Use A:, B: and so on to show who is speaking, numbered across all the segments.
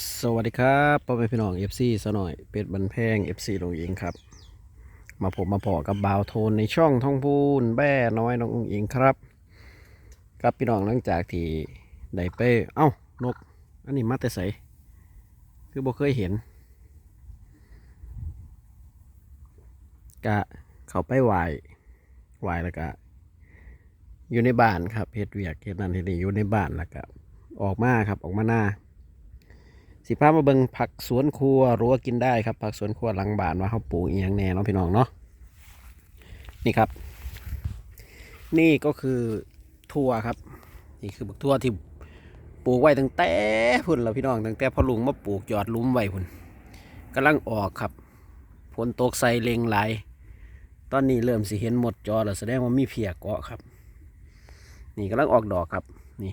A: สวัสดีครับพ่อแม่พี่น้อง FC สหน่อยเป็ดบันแพง FC ลงเองครับ มาผมมาพอกับบาวโทนในช่องท่องพูนแบ่น้อยน้ององอิงครับ ครับพี่น้องหลังจากที่ได้ไปเอ้านก อันนี้มาแต่ใสคือบ่เคยเห็น กะเขาไปไหวไหวแล้วก็อยู่ในบ้านครับเฮ็ดเวียกเฮ็ดนั่นเฮ็ดนี่อยู่ในบ้านแล้วก็ออกมาครับออกมาหน้า สิพามาเบิ่งผักสวนครัวรั้วกินได้ครับ ผักสวนครัวหลังบ้านว่าเขาปลูกอีหยังแน่เนาะพี่น้องเนาะนี่ครับ นี่ก็คือทั่วครับ นี่คือบักทั่วที่ปลูกไว้ตั้งแต่พุ่นแล้วพี่น้องตั้งแต่พ่อลุงมาปลูกยอดลุ้มไว้พุ่นกำลังออกครับฝนตกใส่เลงไหลาย ตอนนี้เริ่มสิเห็นหมดจอแล้วแสดงว่ามีเพียเกาะครับ นี่กำลังออกดอกครับ นี่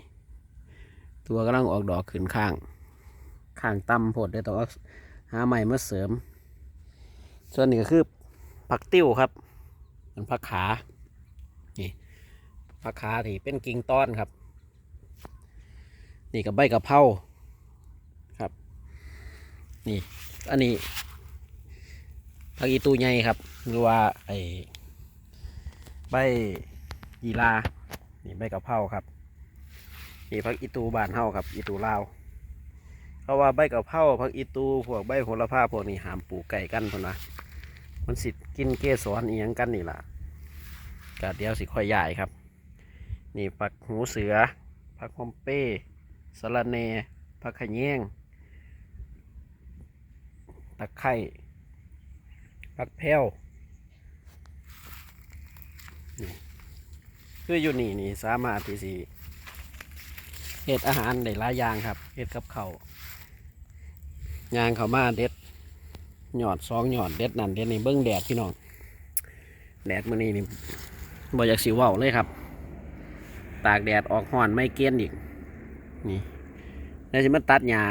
A: ตัวกำลังออกดอกขึ้นข้าง ข้างต่ำโพดได้ต้องเอาหาใหม่มาเสริม ส่วนนี้ก็คือผักติ้วครับมันผักขา นี่ผักขาที่เป็นกิ่งต้อนครับ นี่กับใบกะเพราครับ นี่ อันนี้ผักอีตูใหญ่ครับ หรือว่าไอ้ใบยีรานี่ใบกะเพราครับนี่ผักอีตูบานเฮาครับ อีตูลาว ราะว่าใบกะเพราผักอีตูพวกใบโหระพาพวกนี้ห้ามปลูกไก่กันพนนะมันสิกินเกสรอีหยังกันนี่ล่ะกะเดียวสิค่อยใหญ่ครับ นี่ผักหูเสือผักพอมเป้สะระเนผักขะแยงตะไคร้ผักแพ้วนี่คืออยู่นี่นี่สามารถที่สิเฮ็ดอาหารได้หลายอย่างครับเฮ็ดกับเขาว ยางเขามาเด็ดหยอดสองหยอดเด็ดนั่นเด็ดนี่เบิ้งแดดพี่น้องแดดมื้อนี้นี่บ่อยากสิเว้าเลยครับ ตากแดดออกห่อนไม่เกณฑ์อีกนี่แล้วสิมาตัดหญ้า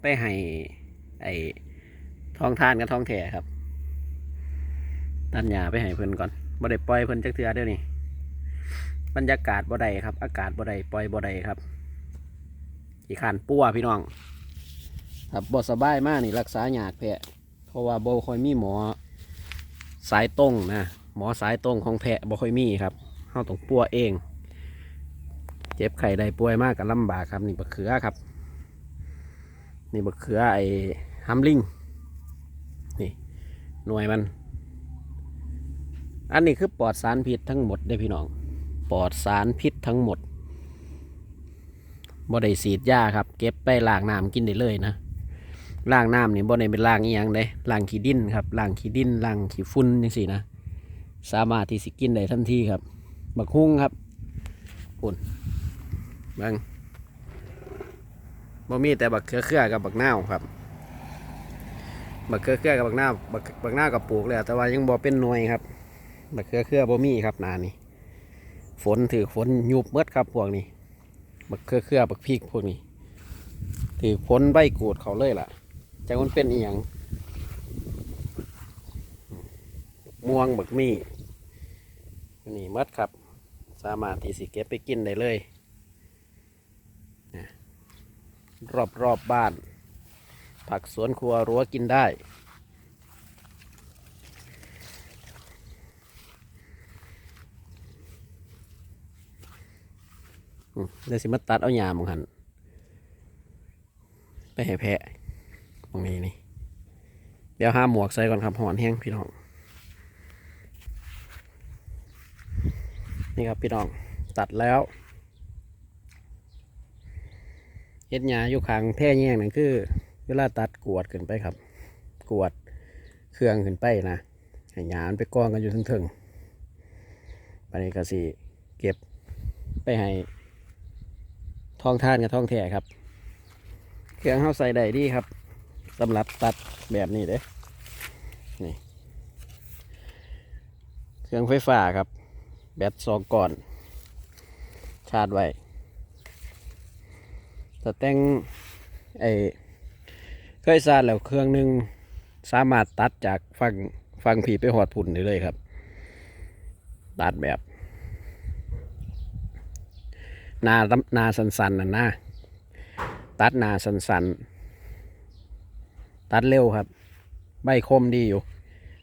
A: ไปให้ไอ้ท้องท่านกับท้องแถ่ครับ ตัดหญ้าไปให้เพิ่นก่อนบ่ได้ปล่อยเพิ่นจักเทื่อเดี๋ยวนี้บรรยากาศบ่ได้ครับ อากาศบ่ได้ปล่อยบ่ได้ครับอีขานปั้วพี่น้อง ถ้าบสบายมากนี่รักษาหยากแพะ เพราะว่าบ่ค่อยมีหมอสายตรงนะหมอสายตรงของแพะบ่ค่อยมีครับเฮาต้องปัวเอง เจ็บไข้ได้ป่วยมากก็ลำบากครับ นี่บักเขือครับ นี่บักเขือไอ้ฮัมลิงนี่หน่วยมัน อันนี้คือปลอดสารพิษทั้งหมดได้พี่น้องปลอดสารพิษทั้งหมดบ่ได้สีดยาครับ เก็บไปล้างน้ำกินได้เลยนะ ล้างน้ำนี่บ่ได้เป็นล้างอีหยังเด้ล้างขี้ดินครับล้างขี้ดินล้างขี้ฝุ่นจังซี่นะ สามารถที่สิกินได้ทันทีครับ บักฮุ้งครับปุ่นบังบ่มีแต่บักเขือเขือกับบักนาวครับ บักเขือเขือกับบักนาวบักบักนาวกับปลูกแล้วแต่ว่ายังบ่เป็นหน่วยครับ บักเขือเขือบ่มีครับนานี่ฝนถือฝนยุบเบิดครับพวกนี้บักเครือเครือบักพริกพวกนี้ถือพ้นใบกูดเขาเลยล่ะ จากมันเป็นเอียงม่วงบักมี่นี่มัดครับ สามารถที่สิเก็บไปกินได้เลยรอบรอบบ้าน ผักสวนครัวรั้วกินได้ เดี๋ยวสิมาตัดเอาหยามของหัน ไปให้แพะ ตรงนี้นี่ เดี๋ยวห้าหมวกใส่ก่อนครับหอนแห้งพี่น้อง นี่ครับพี่น้องตัดแล้วเฮ็ดหญ้าอยู่ข้างแท่แยงนั่นคือ เวลาตัดกวดขึ้นไปครับ กวดเครื่องขึ้นไปนะให้หญ้ามันไปกองกันอยู่ถึงๆปันนี้ก็สิเก็บไปให้ท้องท่านกับท้องแท้ครับ เครื่องเข้าใส่ได้ดีครับ สำหรับตัดแบบนี้เด้นี่เครื่องไฟฟ้าครับ แบตสองก่อน ชาร์จไว้แต่แต่งไอ้เคยชาร์จแล้วเครื่องหนึ่งสามารถตัดจากฟังฟังผีไปหอดพุ่นได้เลยครับ ตัดแบบนานาสันสันๆน่ะนะตัดนาสันสัน ตัดเร็วครับ ใบคมดีอยู่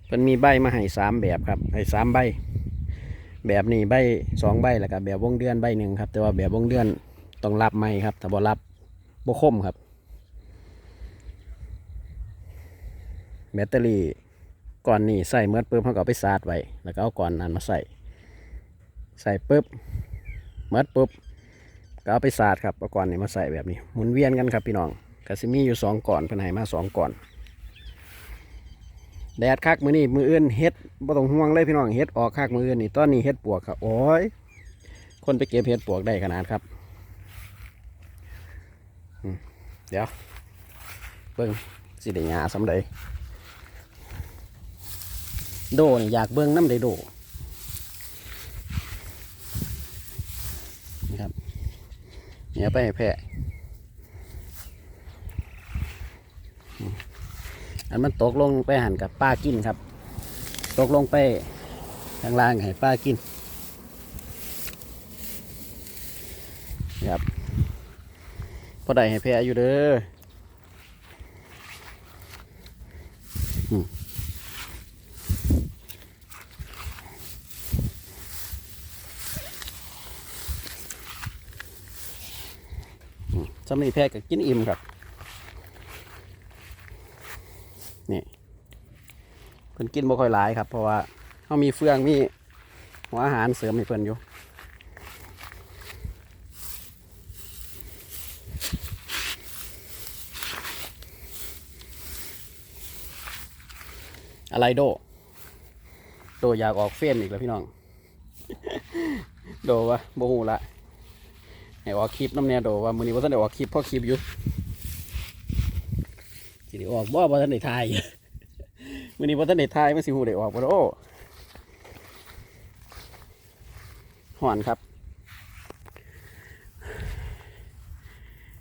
A: เพิ่นมีใบมาให้สามแบบครับให้สามใบ แบบนี้ใบสองใบแล้วก็แบบวงเดือนใบหนึ่งครับ แต่ว่าแบบวงเดือนต้องรับไม่ครับ ถ้าบ่รับบ่คมครับ แบตเตอรี่ก่อนนี้ใส่เมื่อปุ๊บเขาก็เอาไปซาดไว้แล้วก็เอาก่อนนั้นมาใส่ ใส่ปุ๊บเมื่อปุ๊บก็เอาไปซาดครับเอาก่อนนี้มาใส่แบบนี้หมุนเวียนกันครับพี่น้อง กสิมีอยู่สองก่อนพิ่นให้มาสองก่อน แดดคักมือนี่มืออื่นเฮ็ดบ่ต้องห่วงเลยพี่น้องเฮ็ดออกคักมืออื่นนี่ตอนนี้เฮ็ดปวกครับโอ้ยคนไปเก็บเฮ็ดปวกได้ขนาดครับเดี๋ยวเบิ่งสิได้หยาสำใดโดนี่อยากเบิ่งน้ำได้โดนี่ครับเนี่ยไปแพะ อันมันตกลงไปหันกับป้ากินครับ ตกลงไปข้างล่างให้ป้ากินนะครับพอได้ให้แพะอยู่เด้ออืมอืมสำนีแพะก็กินอิ่มครับ นี่ เพิ่นกินบ่ค่อยหลายครับ เพราะว่าเขามีเฟืองมีหัวอาหารเสริมให้เพิ่นอยู่อะไรโด โดอยากออกเฟ้นอีกแล้วพี่น้อง โดวะโมหูละให้ออกคลิปน้ำแน่โดว่ามือนี้ว่าท่านได้ออกคลิปพราะคลิปอยู่สิได้ออกบ่ว่าท่านได้ถ่าย มือนี้ว่าท่านได้ถ่ายมันสิหูได้ออกบ่โอ้หอนครับ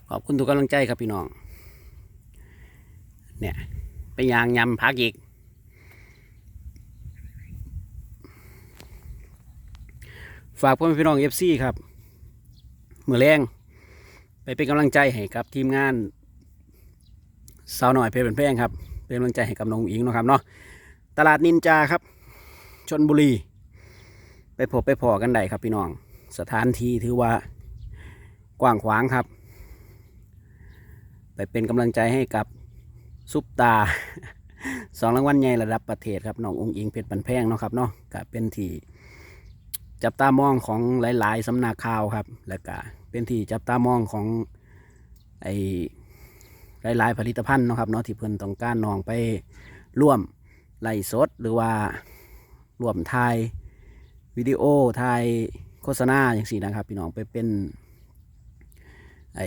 A: ขอบคุณทุกกำลังใจครับพี่น้อง เนี่ยไปยางยำพักอีก ฝากพ่อแม่พี่น้องเอฟซีครับมือแรงไปเป็นกำลังใจให้กับทีมงานสาวหน่อยเพชรเป็นแพงครับ เป็นกำลังใจให้กับน้องอิงเนาะครับเนาะตลาดนินจาครับ ชนบุรี ไปพบไปพอกันได้ครับพี่น้อง สถานที่ถือว่ากว้างขวางครับ ไปเป็นกำลังใจให้กับซุปตาสองรางวัลใหญ่ระดับประเทศครับน้ององค์อิงเพชรบันแพงเนาะครับเนาะก็เป็นที่จับตามองของหลาย ๆสำนักข่าวครับ แล้วก็เป็นที่จับตามองของไอ หลายๆผลิตภัณฑ์นะครับเนาะที่เพิ่นต้องการน้องไปร่วมไล่สดหรือว่าร่วมถ่ายวิดีโอถ่ายโฆษณาอย่างสี่นะครับ พี่น้องไปเป็นไอ้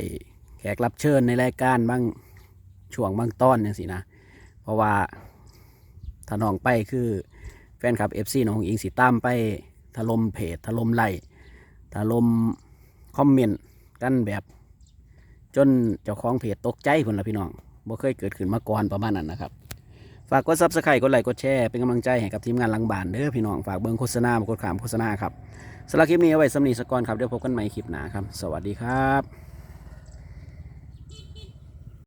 A: แขกรับเชิญในรายการบางช่วงบางตอนอย่างสี่นะ เพราะว่าถ้าน้องไปคือแฟนคลับ FC น้องอิงสีตามไปถล่มเพจถล่มไลค์ถล่มคอมเมนต์กันแบบ จนเจ้าของเพจตกใจคนละพี่น้องบ่เคยเกิดขึ้นมาก่อนประมาณนั้นนะครับ ฝากกดซับสไครต์กดไลค์กดแชร์เป็นกำลังใจให้กับทีมงานลังบานเด้อพี่น้องฝากเบิ่งโฆษณามากดขามโฆษณาครับสำหรับคลิปนี้เอาไว้สำนีสกอนครับเดี๋ยวพบกันใหม่คลิปหน้าครับ สวัสดีครับ